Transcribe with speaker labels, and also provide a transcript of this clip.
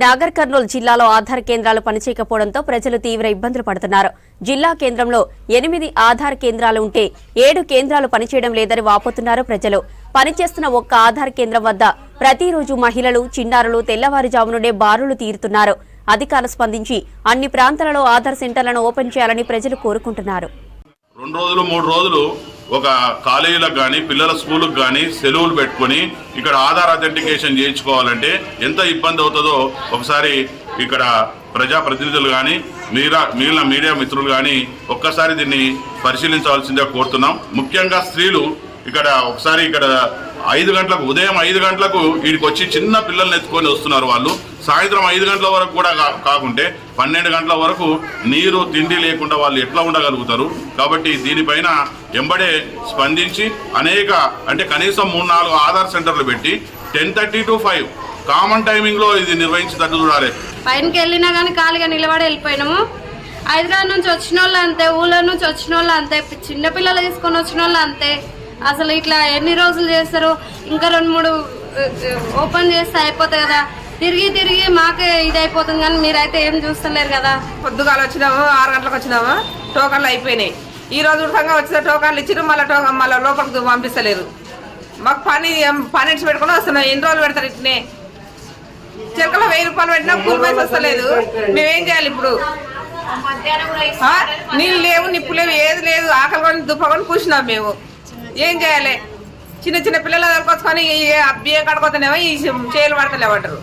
Speaker 1: నాగర్ కర్నూలు జిల్లాలో ఆధార్ కేంద్రాలు పనిచేయకపోవడంతో ప్రజలు తీవ్ర ఇబ్బందులు పడుతున్నారు. జిల్లా కేంద్రంలో ఎనిమిది ఆధార్ కేంద్రాలు ఉంటే ఏడు కేంద్రాలు పనిచేయడం లేదని వాపోతున్నారు ప్రజలు. పనిచేస్తున్న ఒక్క ఆధార్ కేంద్రం వద్ద ప్రతిరోజు మహిళలు చిన్నారులు తెల్లవారుజాము నుండే బారులు తీరుతున్నారు. అధికారులు స్పందించి అన్ని ప్రాంతాలలో ఆధార్ సెంటర్లను ఓపెన్ చేయాలని ప్రజలు కోరుకుంటున్నారు.
Speaker 2: రెండు రోజులు మూడు రోజులు ఒక కాలేజీలకు కానీ పిల్లల స్కూళ్ళకు కానీ సెలవులు పెట్టుకొని ఇక్కడ ఆధార్ అథెంటికేషన్ చేయించుకోవాలంటే ఎంత ఇబ్బంది అవుతుందో ఒకసారి ఇక్కడ ప్రజాప్రతినిధులు కానీ మీరా మిగిలిన మీడియా మిత్రులు కానీ ఒక్కసారి దీన్ని పరిశీలించవలసిందిగా కోరుతున్నాం. ముఖ్యంగా స్త్రీలు ఇక్కడ ఒకసారి ఇక్కడ ఐదు గంటలకు ఉదయం ఐదు గంటలకు వీడికి వచ్చి చిన్న పిల్లల్ని ఎత్తుకొని వస్తున్నారు వాళ్ళు. సాయంత్రం ఐదు గంటల వరకు కూడా కా- కాకుంటే పన్నెండు గంటల వరకు నీరు తిండి లేకుండా వాళ్ళు ఎట్లా ఉండగలుగుతారు? కాబట్టి దీనిపైన ఎంబడే స్పందించి అనేక అంటే కనీసం మూడు నాలుగు ఆధార్ సెంటర్లు పెట్టి ten thirty to five common టైమింగ్లో ఇది నిర్వహించేటట్టు చూడాలి.
Speaker 3: పైనకి వెళ్ళినా కానీ ఖాళీగా నిలబడి వెళ్ళిపోయినాము. హైదరాబాద్ నుంచి వచ్చిన వాళ్ళు అంతే ఊళ్ళో నుంచి వచ్చిన వాళ్ళు అంతే చిన్నపిల్లలు తీసుకొని వచ్చిన వాళ్ళు అంతే. అసలు ఇట్లా ఎన్ని రోజులు చేస్తారు ఇంకా రెండు మూడు ఓపెన్ చేస్తే అయిపోతాయి కదా. తిరిగి తిరిగి మాకే ఇది అయిపోతుంది కానీ మీరైతే ఏం చూస్తలేరు కదా.
Speaker 4: పొద్దుగాల వచ్చినాము ఆరు గంటలకు వచ్చినాము టోకన్లు అయిపోయినాయి. ఈ రోజు ఉడకంగా వచ్చిన టోకన్లు ఇచ్చిరు మళ్ళీ టోకన్ మళ్ళీ లోపలికి పంపిస్తలేరు. మాకు పని పని ఇచ్చి పెట్టుకుని వస్తున్నాం ఎన్ని రోజులు పెడతారు ఇట్నే? చిలకలో వెయ్యి రూపాయలు పెట్టినా కూలి పైసలు వస్తలేదు. మేమేం చేయాలి ఇప్పుడు? నీళ్ళు లేవు నిప్పు లేవు ఏది లేదు. ఆకలి కొని దుప్పకొని కూర్చున్నాం మేము. ఏం చేయాలి? చిన్న చిన్న పిల్లలు దొరకొచ్చుకొని అబ్బాయి కడుకోతున్నామో ఈ చేయలు పడతలేమంటారు